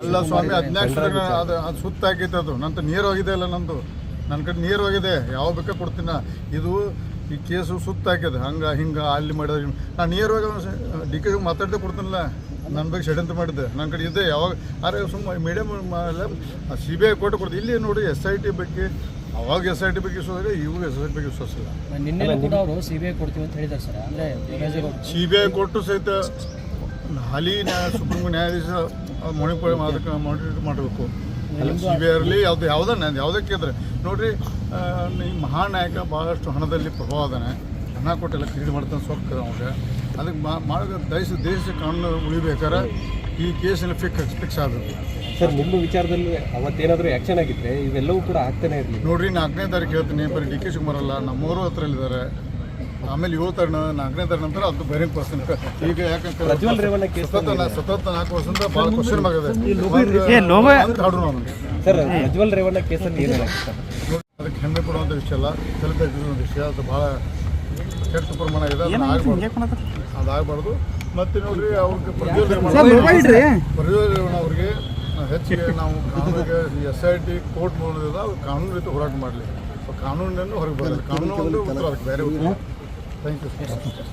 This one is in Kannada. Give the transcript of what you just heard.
ಅಲ್ಲ ಸ್ವಾಮಿ ಹದಿನಾಲ್ಕು ಅದು ಅದು ಸುತ್ತ ಹಾಕೈತೆ ಅದು. ನಂತರ ನೀರು ಹೋಗಿದೆ ಅಲ್ಲ ನಂದು. ನನ್ನ ಕಡೆ ನೀರು ಹೋಗಿದೆ ಯಾವ ಬೇಕಾ ಕೊಡ್ತೀನಿ? ಇದು ಈ ಕೇಸು ಸುತ್ತ ಹಾಕಿದೆ ಹಂಗೆ ಹಿಂಗೆ ಅಲ್ಲಿ ಮಾಡಿದ್ರೆ ನಾನು ನೀರು ಹೋಗಿ ಡಿ ಕೆ ಮಾತಾಡ್ದೆ ಕೊಡ್ತೀನಲ್ಲ. ನನ್ನ ಬಗ್ಗೆ ಷಡ್ಯಂತ್ರ ಮಾಡಿದ್ದೆ. ನನ್ನ ಕಡೆ ಇದೆ. ಯಾವಾಗ ಅರೆ ಸುಮ್ಮ medium C B I court ಕೊಡ್ತೀವಿ ಇಲ್ಲಿ ನೋಡಿ ಎಸ್ ಐ ಟಿ ಬಗ್ಗೆ ಅವಾಗ ಎಸ್ ಐ ಟಿ ಬಗ್ಗೆ ವಿಶ್ವಾಸ ಇವಾಗ ಎಸ್ ಐ ಟಿ ಬಗ್ಗೆ ವಿಶ್ವಾಸ ಇಲ್ಲ. ನಿನ್ನೆ ಕೂಡ ಅವರು ಸಿ ಬಿ ಐ ಕೊಡ್ತೀವಿ ಅಂತ ಹೇಳಿದ್ದಾರೆ ಸರ್. ಅಂದರೆ ಸಿ ಬಿ ಐ ಕೊಟ್ಟು ಸಹಿತ ಹಾಲಿ ನ್ಯಾಯ ಸುಪ್ರೀಂ ಕೋರ್ಟ್ ನ್ಯಾಯಾಧೀಶ ಮಣಿಪುರ ಅದಕ್ಕೆ ಮಾಡಬೇಕು. ಸಿ ಬಿ ಐ ಇರಲಿ ಯಾವ್ದು ಯಾವುದೇ ಯಾವುದಕ್ಕೆ ಇದ್ರೆ ನೋಡ್ರಿ ಈ ಮಹಾನಾಯಕ ಭಾಳಷ್ಟು ಹಣದಲ್ಲಿ ಪ್ರಭಾವ ಅದಾನೆ ಹಣ ಕೊಟ್ಟೆಲ್ಲ ಖರೀದಿ ಮಾಡ್ತಾನೆ ಸೊಕ್ಕ ಅವಾಗ ಅದಕ್ಕೆ ಮಾ ಮಾಡೋ ದೇಶ ದೇಶ ಕಾನೂನು ಉಳಿಬೇಕಾದ್ರೆ ಈ ಕೇಸಿನ ಫಿಕ್ಸ್ ಫಿಕ್ಸ್ ಆಗಬೇಕು. ಸರ್ ನಿಮ್ಮ ವಿಚಾರದಲ್ಲಿ ಅವತ್ತೇನಾದರೂ ಆ್ಯಕ್ಷನ್ ಆಗಿದ್ದರೆ ಇವೆಲ್ಲವೂ ಕೂಡ ಆಗ್ತಾನೆ ಇರಲಿ. ನೋಡ್ರಿ ನಾಲ್ಕನೇ ತಾರೀಕು ಹೇಳ್ತೀನಿ ಬರೀ ಡಿ ಕೆ ಶಿವಕುಮಾರ್ ಅಲ್ಲ ನಮ್ಮೂರು ಹತ್ರ ಇದ್ದಾರೆ ಆಮೇಲೆ ಏಳು ತರಣ ನಾಲ್ಕನೇ ತರಣ ಅಂತಾರೆ ಅದು ಬೇರೆ ಪರ್ಸನ್ ಈಗ ಕೇಸ್ ಸತತ ನಾಲ್ಕು ವರ್ಷದಿಂದ ಭಾಳ ಕ್ವಶನ್ ಆಗಿದೆ ನನಗೆ. ಪ್ರಜ್ವಲ್ ರೇವಣ್ಣ ಕೇಸಲ್ಲಿ ಅದಕ್ಕೆ ಹೆಮ್ಮೆ ಕೊಡುವಂಥ ವಿಷಯ ಅಲ್ಲ ತಲೆ ವಿಷಯ ಅದು ಭಾಳ ಕೆಟ್ಟ ಪ್ರಮಾಣ ಇದೆ ಅದನ್ನ ಆಗ್ಬಾರ್ದು. ಅದಾಗಬಾರ್ದು. ಮತ್ತೆ ನೋಡ್ರಿ ಅವ್ರಿಗೆ ಪ್ರಜ್ವಲ್ ರೇವಣ್ಣ ಪ್ರಜ್ವಲ್ ರೇವಣ್ಣ ಅವ್ರಿಗೆ ಹೆಚ್ಚಿಗೆ ನಾವು ಕಾನೂನಿಗೆ ಎಸ್ ಐ ಟಿ ಕೋರ್ಟ್ ಮೂಲದಿಂದ ಕಾನೂನು ರೀತಿ ಹೋರಾಟ ಮಾಡಲಿ. ಕಾನೂನನ್ನು ಹೊರಗೆ ಬರಲಿ. ಕಾನೂನು ಒಂದು ಉತ್ತರ ಅದಕ್ಕೆ ಬೇರೆ Tá, então, Thank you. Assim.